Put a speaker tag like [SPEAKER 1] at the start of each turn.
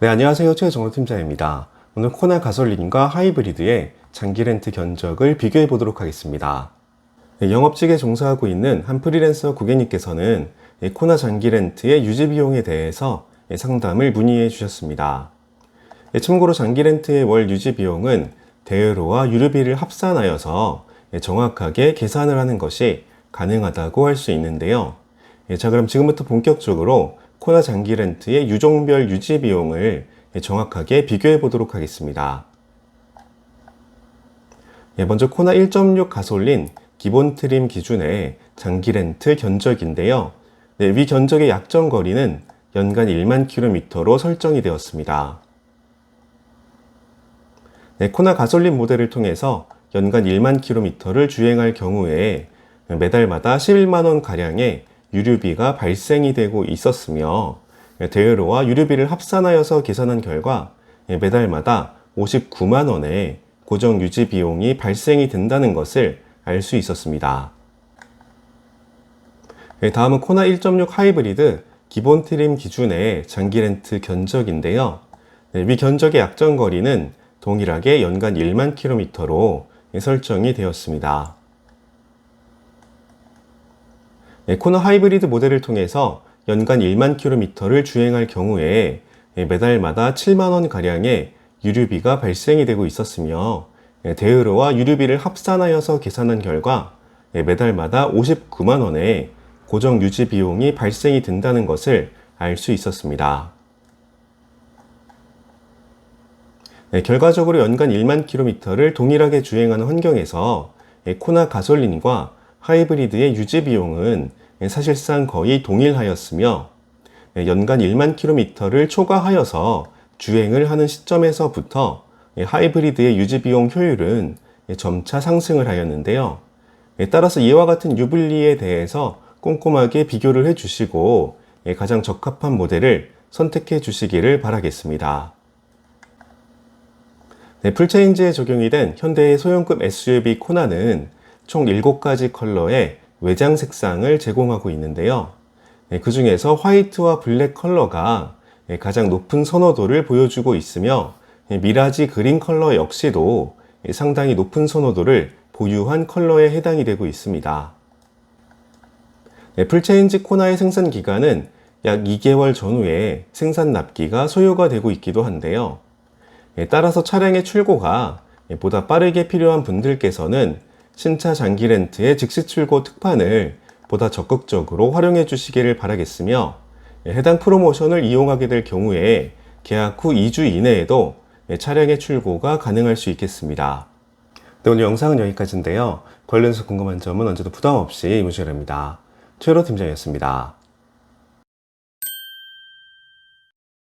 [SPEAKER 1] 네, 안녕하세요. 최정호팀장입니다. 오늘 코나 가솔린과 하이브리드의 장기 렌트 견적을 비교해 보도록 하겠습니다. 네, 영업직에 종사하고 있는 한 프리랜서 고객님께서는 이 코나 장기 렌트의 유지 비용에 대해서 상담을 문의해 주셨습니다. 예, 참고로 장기 렌트의 월 유지 비용은 대여료와 유류비를 합산하여서 예, 정확하게 계산을 하는 것이 가능하다고 할 수 있는데요. 예, 자, 그럼 지금부터 본격적으로 코나 장기 렌트의 유종별 유지 비용을 예, 정확하게 비교해 보도록 하겠습니다. 예, 먼저 코나 1.6 가솔린 기본 트림 기준의 장기 렌트 견적인데요. 네, 위 견적의 약정 거리는 연간 1만 킬로미터로 설정이 되었습니다. 네, 코나 가솔린 모델을 통해서 연간 1만 킬로미터를 주행할 경우에 매달마다 11만 원 가량의 유류비가 발생이 되고 있었으며 대여료와 유류비를 합산하여서 계산한 결과 매달마다 59만 원의 고정 유지 비용이 발생이 된다는 것을 알 수 있었습니다. 네, 다음은 코나 1.6 하이브리드 기본 트림 기준의 장기 렌트 견적인데요. 네, 위 견적의 약정 거리는 동일하게 연간 1만 킬로미터로 설정이 되었습니다. 네, 코너 하이브리드 모델을 통해서 연간 1만 킬로미터를 주행할 경우에 매달마다 7만 원 가량의 유류비가 발생이 되고 있었으며 대여료와 유류비를 합산하여서 계산한 결과 매달마다 59만 원의 고정 유지 비용이 발생이 된다는 것을 알 수 있었습니다. 네, 결과적으로 연간 1만 킬로미터를 동일하게 주행하는 환경에서 코나 가솔린과 하이브리드의 유지 비용은 사실상 거의 동일하였으며 연간 1만 킬로미터를 초과하여서 주행을 하는 시점에서부터 하이브리드의 유지 비용 효율은 점차 상승을 하였는데요. 따라서 이와 같은 유불리에 대해서 꼼꼼하게 비교를 해 주시고 가장 적합한 모델을 선택해 주시기를 바라겠습니다. 네, 풀체인지에 적용이 된 현대의 소형급 SUV 코나는 총 7가지 컬러의 외장 색상을 제공하고 있는데요. 그 중에서 화이트와 블랙 컬러가 가장 높은 선호도를 보여주고 있으며 미라지 그린 컬러 역시도 상당히 높은 선호도를 보유한 컬러에 해당이 되고 있습니다. 풀체인지 코나의 생산 기간은 약 2개월 전후에 생산 납기가 소요가 되고 있기도 한데요. 따라서 차량의 출고가 보다 빠르게 필요한 분들께서는 신차 장기 렌트의 즉시 출고 특판을 보다 적극적으로 활용해 주시기를 바라겠으며 해당 프로모션을 이용하게 될 경우에 계약 후 2주 이내에도 차량의 출고가 가능할 수 있겠습니다. 네, 오늘 영상은 여기까지인데요. 관련해서 궁금한 점은 언제도 부담 없이 문의주랍니다. 최로 팀장이었습니다.